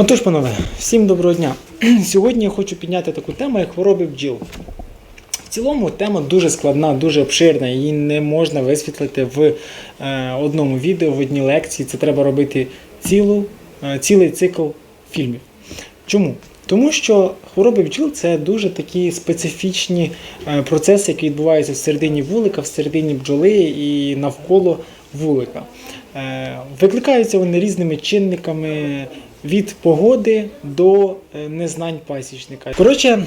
Отож, панове, всім доброго дня. Сьогодні я хочу підняти таку тему, як хвороби бджіл. В цілому тема дуже складна, дуже обширна, її не можна висвітлити в е, одному відео, в одній лекції. Це треба робити цілу, е, цілий цикл фільмів. Чому? Тому що хвороби бджіл це дуже такі специфічні е, процеси, які відбуваються всередині вулика, всередині бджоли і навколо вулика. Викликаються вони різними чинниками від погоди до е, незнань пасічника. Коротше,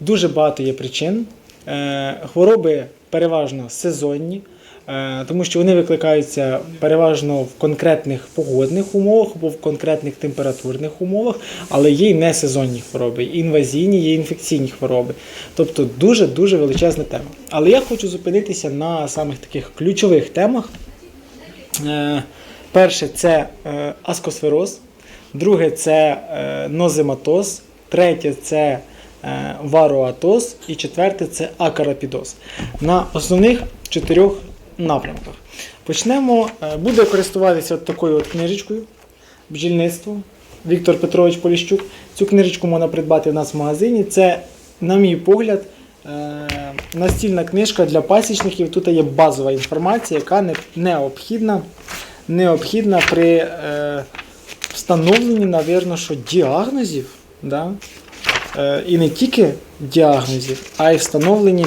дуже багато є причин. Е, Хвороби переважно сезонні, е, тому що вони викликаються переважно в конкретних погодних умовах або в конкретних температурних умовах, але є й несезонні хвороби, і інвазійні, є інфекційні хвороби. Тобто дуже-дуже величезна тема. Але я хочу зупинитися на самих таких ключових темах. Перше це аскосфероз, друге це е, нозематоз, третє це е, вароатоз і четверте це акарапідоз. На основних чотирьох напрямках. Почнемо, е, буде користуватися такою от книжечкою бджільництво Віктор Петрович Поліщук. Цю книжечку можна придбати в нас в магазині. Це, на мій погляд, настільна книжка для пасічників. Тут є базова інформація, яка необхідна, необхідна при встановленні, навірно, що діагнозів. Да? І не тільки діагнозів, а й встановленні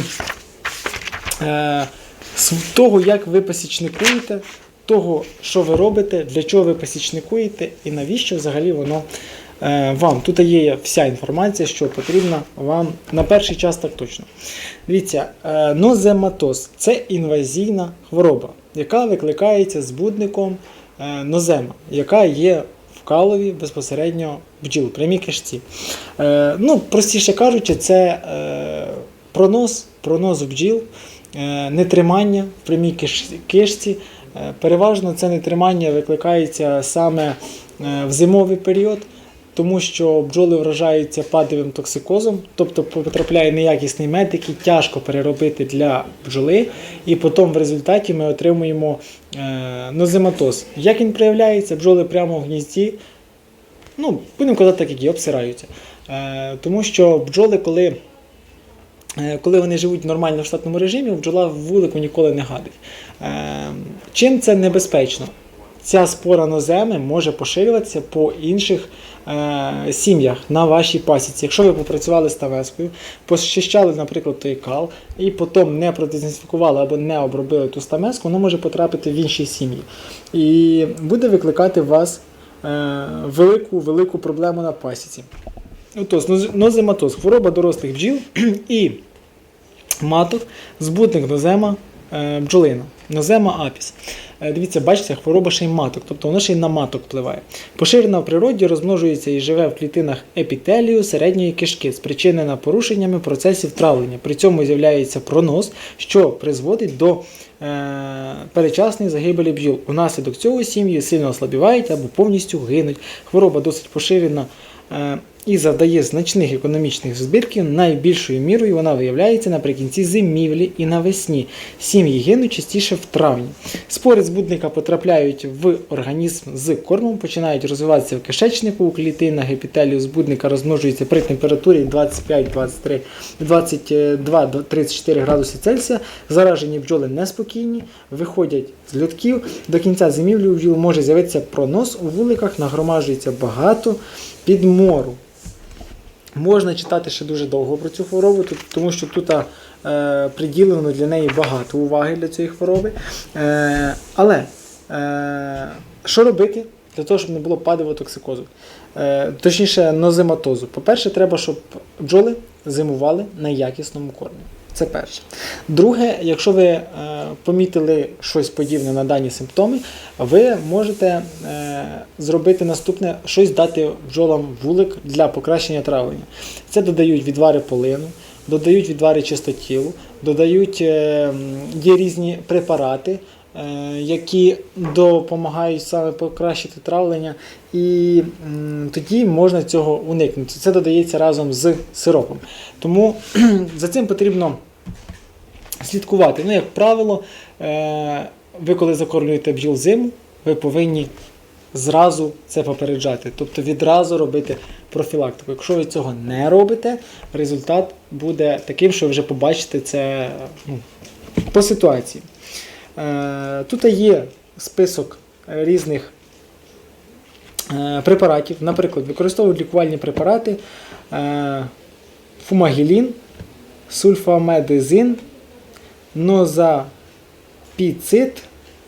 е, того, як ви пасічникуєте, того, що ви робите, для чого ви пасічникуєте і навіщо взагалі воно е, вам. Тут є вся інформація, що потрібна вам на перший час так точно. Дивіться, е, нозематоз це інвазійна хвороба, яка викликається збудником е, нозема, яка є калові безпосередньо бджіл, прямій кишці. Е, ну, простіше кажучи, це е, пронос, пронос бджіл, е, нетримання в прямій киш- кишці. Е, переважно це нетримання викликається саме е, в зимовий період. Тому що бджоли вражаються падовим токсикозом, тобто потрапляє неякісний мед, який тяжко переробити для бджоли, і потім в результаті ми отримуємо е, нозематоз. Як він проявляється? Бджоли прямо в гнізді, ну, будемо казати так, як є, обсираються. Е, тому що бджоли, коли, е, коли вони живуть нормально в штатному режимі, бджола в вулику ніколи не гадить. Чим це небезпечно? Ця спора ноземи може поширюватися по інших е, сім'ях на вашій пасіці. Якщо ви попрацювали з тавескою, посчищали, наприклад, той кал, і потім не продезінфікували або не обробили ту стамеску, воно може потрапити в інші сім'ї. І буде викликати у вас е, велику, велику проблему на пасіці. Отож, нозематоз, хвороба дорослих бджіл і маток, збутник нозема е, бджолина, нозема апіс. Е, Дивіться, бачите, хвороба ще й маток, тобто воно ще й на маток впливає. Поширена в природі, розмножується і живе в клітинах епітелію середньої кишки, спричинена порушеннями процесів травлення. При цьому з'являється пронос, що призводить до е, перечасної загибелі бджіл. Унаслідок цього сім'ї сильно ослабівають або повністю гинуть. Хвороба досить поширена. е, і завдає значних економічних збитків, найбільшою мірою вона виявляється наприкінці зимівлі і навесні. Сім'ї гинуть частіше в травні. Спори збудника потрапляють в організм з кормом, починають розвиватися в кишечнику, у клітинах епітелію збудника розмножується при температурі 25-23, 22-34 градуси Цельсія. Заражені бджоли неспокійні, виходять з льотків. До кінця зимівлі у бджіл може з'явитися пронос у вуликах, нагромаджується багато підмору. Можна читати ще дуже довго про цю хворобу, тому що тут е, приділено для неї багато уваги для цієї хвороби. Е, але е, що робити для того, щоб не було падивотоксикозу? Е, точніше, нозематозу. По-перше, треба, щоб бджоли зимували на якісному кормі. Це перше. Друге, якщо ви е, помітили щось подібне на дані симптоми, ви можете е, зробити наступне, щось дати бджолам вулик для покращення травлення. Це додають відвари полину, додають відвари чистотілу, додають е, є різні препарати, які допомагають саме покращити травлення, і тоді можна цього уникнути. Це додається разом з сиропом. Тому за цим потрібно слідкувати. Ну, як правило, е, ви коли закормлюєте бджіл зиму, ви повинні зразу це попереджати, тобто відразу робити профілактику. Якщо ви цього не робите, результат буде таким, що ви вже побачите це ну, по ситуації. Е, Тут є список різних е, препаратів. Наприклад, використовують лікувальні препарати фумагілін, сульфамедизин, нозапіцит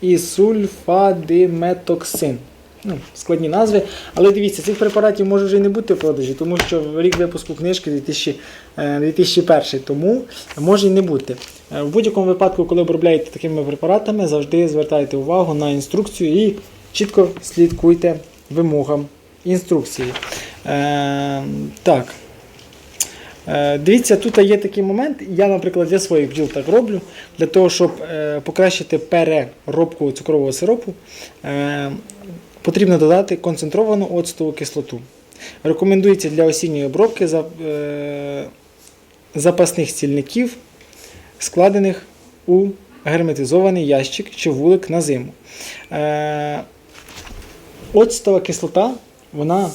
і сульфадиметоксин. Ну, складні назви. Але дивіться, цих препаратів може вже і не бути в продажі, тому що рік випуску книжки 2000, е, 2001, тому може і не бути. Е, В будь-якому випадку, коли обробляєте такими препаратами, завжди звертайте увагу на інструкцію і чітко слідкуйте вимогам інструкції. Е, так. Е, Дивіться, тут є такий момент. Я, наприклад, для своїх бджіл так роблю, для того, щоб е, покращити переробку цукрового сиропу, е, потрібно додати концентровану оцтову кислоту. Рекомендується для осінньої обробки запасних стільників, складених у герметизований ящик чи вулик на зиму. Оцтова кислота, вона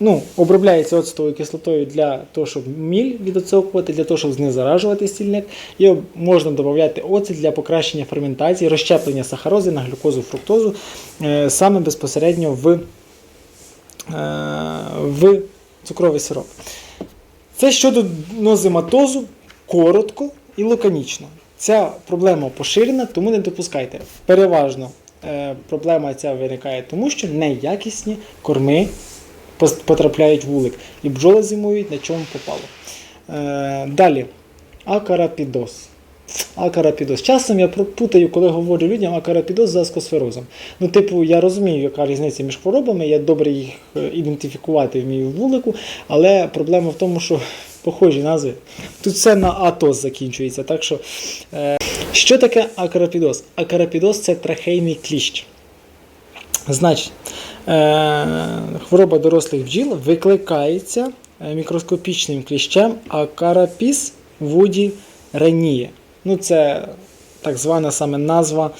ну, обробляється оцтовою кислотою для того, щоб міль відоцовувати, для того, щоб знезаражувати стільник. І можна додати оцет для покращення ферментації, розщеплення сахарози на глюкозу, фруктозу е, саме безпосередньо в, е, в цукровий сироп. Це щодо нозематозу коротко і лаконічно. Ця проблема поширена, тому не допускайте. Переважно е, проблема ця виникає тому, що неякісні корми потрапляють в вулик. І бджоли зимують на чому попало. Е, далі. Акарапідоз. Акарапідоз. Часом я путаю, коли говорю людям акарапідоз з аскосферозом. Ну, типу, я розумію, яка різниця між хворобами, я добре їх е, ідентифікувати вмію в вулику, але проблема в тому, що похожі назви. Тут все на атоз закінчується. Так що, е, що таке акарапідоз? Акарапідоз це трахейний кліщ. Значить, хвороба дорослих бджіл викликається е, мікроскопічним кліщем Акарапіс вуді реніє. Ну, це так звана саме назва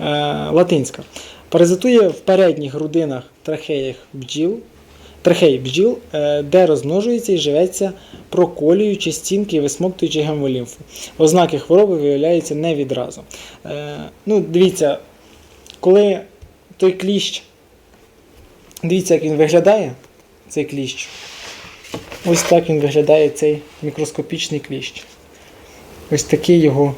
е, латинська. Паразитує в передніх грудинах трахеях бджіл, трахей бджіл, е, де розмножується і живеться, проколюючи стінки і висмоктуючи гемолімфу. Ознаки хвороби виявляються не відразу. Е, ну, дивіться, коли той кліщ, дивіться, як він виглядає, цей кліщ. Ось так він виглядає цей мікроскопічний кліщ. Ось такий його.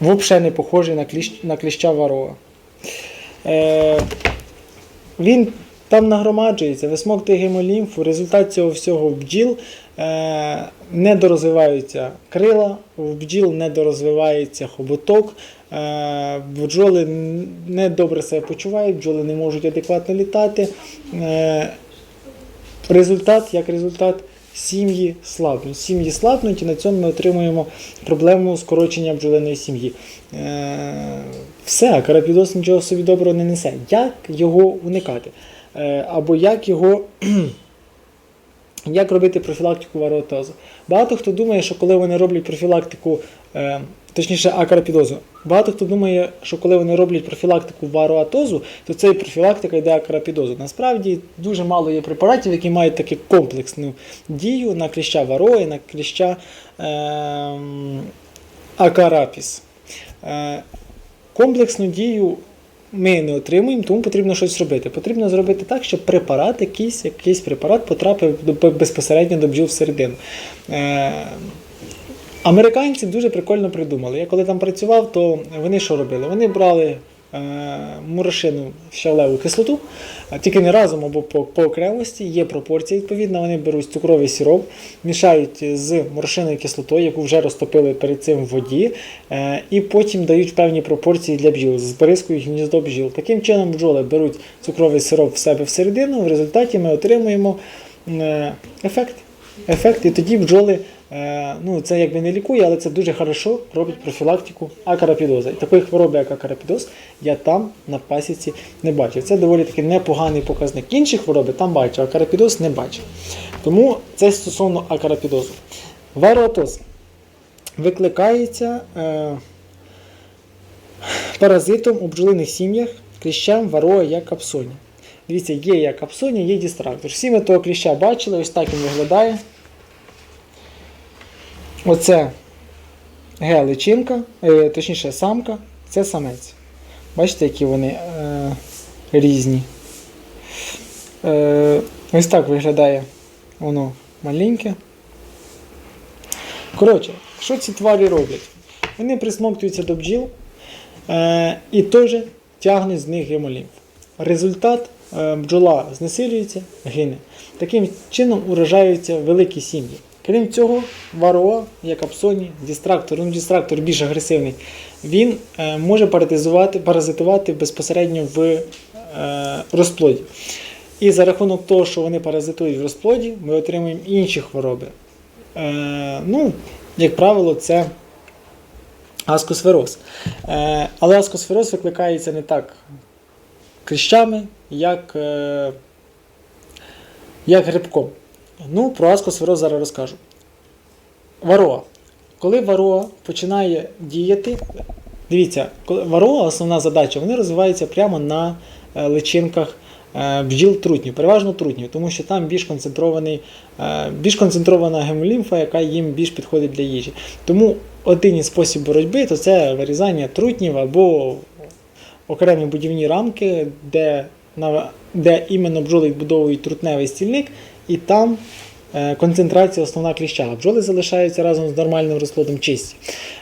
Взагалі не похожий на, кліщ, на кліща варова. Е, він там нагромаджується, висмоктує гемолімфу, результаті цього всього в бджіл е, не дорозвиваються крила, в бджіл не дорозвивається хоботок, е, бджоли недобре не добре себе почувають, бджоли не можуть адекватно літати. Е, результат, як результат, сім'ї слабнуть. Сім'ї слабнуть і на цьому ми отримуємо проблему скорочення бджолиної сім'ї. Е, все, карапідос нічого собі доброго не несе. Як його уникати? Е, або як його. Як робити профілактику варіотозу? Багато хто думає, що коли вони роблять профілактику, е, точніше акарапідозу, багато хто думає, що коли вони роблять профілактику вароатозу, то це і профілактика йде акарапідозу. Насправді дуже мало є препаратів, які мають таку комплексну дію на кліща варої, на кліща е, акарапіс. Е, комплексну дію ми не отримуємо, тому потрібно щось робити. Потрібно зробити так, щоб препарат, якийсь, якийсь препарат потрапив до- безпосередньо до бджіл всередину. Е, Американці дуже прикольно придумали. Я коли там працював, то вони що робили? Вони брали е, мурашину щавлеву кислоту, тільки не разом або по, по окремості, є пропорція відповідна. Вони беруть цукровий сироп, мішають з мурашиною кислотою, яку вже розтопили перед цим в воді, е, і потім дають певні пропорції для бджіл, збризкують гніздо бджіл. Таким чином бджоли беруть цукровий сироп в себе всередину, в результаті ми отримуємо е, ефект. Ефект, і тоді бджоли, ну це якби не лікує, але це дуже хорошо робить профілактику акарапідоза. І такої хвороби, як акарапідоз, я там на пасіці не бачив. Це доволі таки непоганий показник. Інші хвороби там бачив, акарапідоз не бачив. Тому це стосовно акарапідозу. Вароатоз викликається е, паразитом у бджолиних сім'ях кліщем вароа як капсоні. Дивіться, є як капсоні, є дистрактор. Всі ми того кліща бачили, ось так він виглядає. Оце Г-личинка, е, точніше самка, це самець. Бачите, які вони е, різні. Е, ось так виглядає воно маленьке. Коротше, що ці тварі роблять? Вони присмоктуються до бджіл е, і теж тягнуть з них гемолімф. Результат е, бджола знесилюється, гине. Таким чином уражаються великі сім'ї. Крім цього, вароа, як апсоні, дистрактор, ну дистрактор більш агресивний, він е, може паразитувати, паразитувати безпосередньо в е, розплоді. І за рахунок того, що вони паразитують в розплоді, ми отримуємо інші хвороби. Е, ну, як правило, це аскосфероз. Е, але аскосфероз викликається не так кліщами, як, е, як грибком. Ну, про аскосфероз зараз розкажу. Вароа. Коли вароа починає діяти, дивіться, вароа, основна задача, вони розвиваються прямо на е, личинках е, бджіл трутнів, переважно трутнів, тому що там більш концентрований, е, більш концентрована гемолімфа, яка їм більш підходить для їжі. Тому один із спосіб боротьби то це вирізання трутнів або окремі будівні рамки, де, де іменно бджоли відбудовують трутневий стільник, і там е, концентрація основна кліща. Бджоли залишаються разом з нормальним розплодом чисті.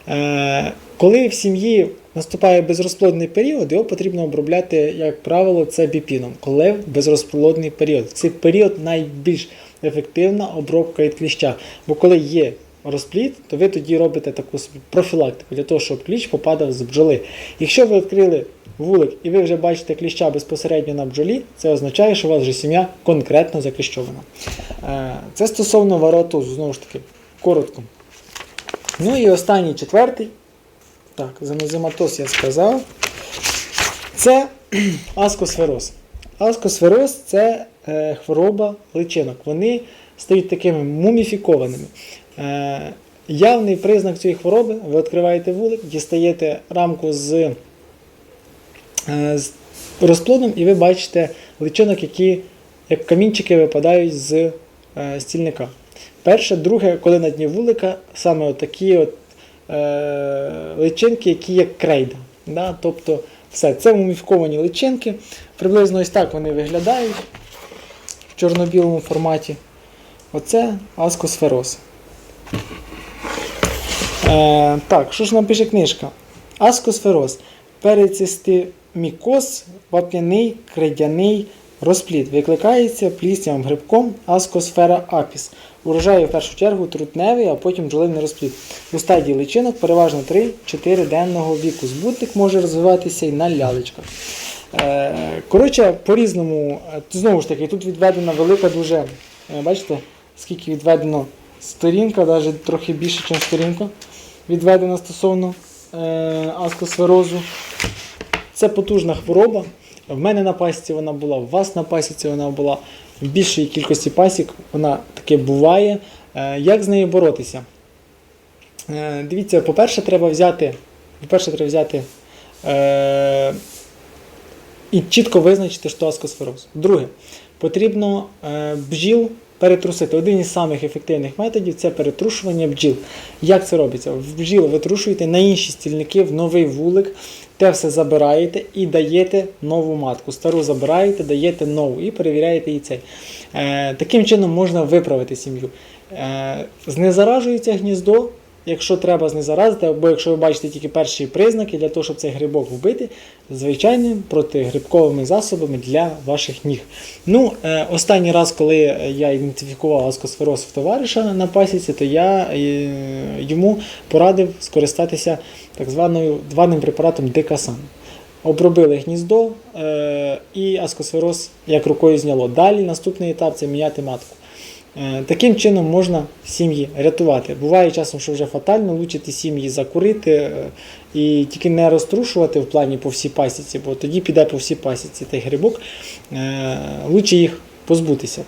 Е, коли в сім'ї наступає безрозплодний період, його потрібно обробляти, як правило, це біпіном, коли безрозплодний період. В цей період найбільш ефективна обробка від кліща. Бо коли є розплід, то ви тоді робите таку профілактику для того, щоб кліщ попадав з бджоли. Якщо ви відкрили вулик і ви вже бачите кліща безпосередньо на бджолі, це означає, що у вас вже сім'я конкретно закліщована. Е, Це стосовно варотозу, знову ж таки, коротко. Ну і останній четвертий. Так, занозематоз я сказав. Це аскосфероз. Аскосфероз це е, хвороба личинок. Вони стають такими муміфікованими. Е, явний признак цієї хвороби, ви відкриваєте вулик, дістаєте рамку з, е, з розплодом, і ви бачите личинок, які як камінчики випадають з е, стільника. Перше, друге, коли на дні вулика, саме такі от, е, личинки, які як крейда. Да? Тобто все, це муміфіковані личинки. Приблизно ось так вони виглядають в чорно-білому форматі. Оце аскосфероз. Е, так, що ж нам пише книжка? Аскосфероз. Перицистимікоз, вапняний, крейдяний розплід. Викликається пліснявим грибком аскосфера апіс. Урожає в першу чергу трутневий, а потім бджолиний розплід. У стадії личинок переважно 3-4 денного віку. Збутник може розвиватися і на лялечках. Е, коротше, по-різному, е, знову ж таки, тут відведена велика дуже, бачите, скільки відведено сторінка, навіть трохи більше, ніж сторінка відведена стосовно е, аскосферозу. Це потужна хвороба. В мене на пасіці вона була, у вас на пасіці вона була. В більшій кількості пасік вона таке буває. Е, як з нею боротися? Е, дивіться, по-перше, треба взяти, по-перше, треба взяти е, і чітко визначити, що аскосфероз. Друге, потрібно е, бджіл перетрусити. Один із самих ефективних методів це перетрушування бджіл. Як це робиться? В бджіл витрушуєте на інші стільники, в новий вулик, те все забираєте і даєте нову матку. Стару забираєте, даєте нову і перевіряєте і цей. Е, таким чином можна виправити сім'ю. Е, знезаражується гніздо. Якщо треба знезаразити, або якщо ви бачите тільки перші признаки для того, щоб цей грибок вбити, звичайним протигрибковими засобами для ваших ніг. Ну, е, Останній раз, коли я ідентифікував аскосфероз в товариша на пасіці, то я е, йому порадив скористатися так званою званим препаратом Декасан. Обробили гніздо е, і аскосфероз як рукою зняло. Далі наступний етап це міняти матку. Е, Таким чином можна сім'ї рятувати. Буває часом, що вже фатально, лучити сім'ї закурити е, і тільки не розтрушувати в плані по всій пасіці, бо тоді піде по всій пасіці той грибок. Е, Лучше їх позбутися.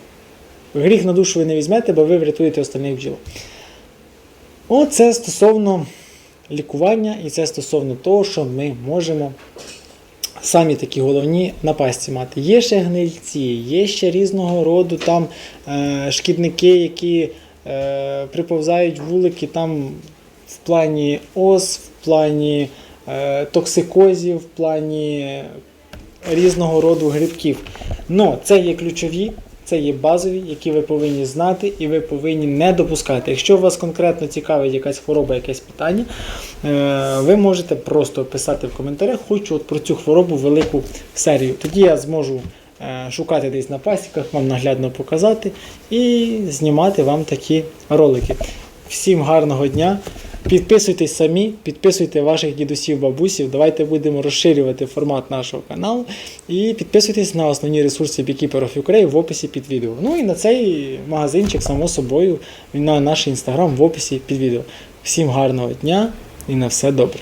Гріх на душу ви не візьмете, бо ви врятуєте остальних бджіл. Оце стосовно лікування, і це стосовно того, що ми можемо самі такі головні напасті мати. Є ще гнильці, є ще різного роду там е, шкідники, які е, приповзають вулики там в плані ос, в плані е, токсикозів, в плані різного роду грибків. Но це є ключові, це є базові, які ви повинні знати і ви повинні не допускати. Якщо вас конкретно цікавить якась хвороба, якесь питання, е, ви можете просто писати в коментарях, хочу от про цю хворобу велику серію. Тоді я зможу е, шукати десь на пасіках, вам наглядно показати і знімати вам такі ролики. Всім гарного дня! Підписуйтесь самі, підписуйте ваших дідусів, бабусів. Давайте будемо розширювати формат нашого каналу. І підписуйтесь на основні ресурси of Ukraine в описі під відео. Ну і на цей магазинчик, само собою, на наш інстаграм в описі під відео. Всім гарного дня і на все добре.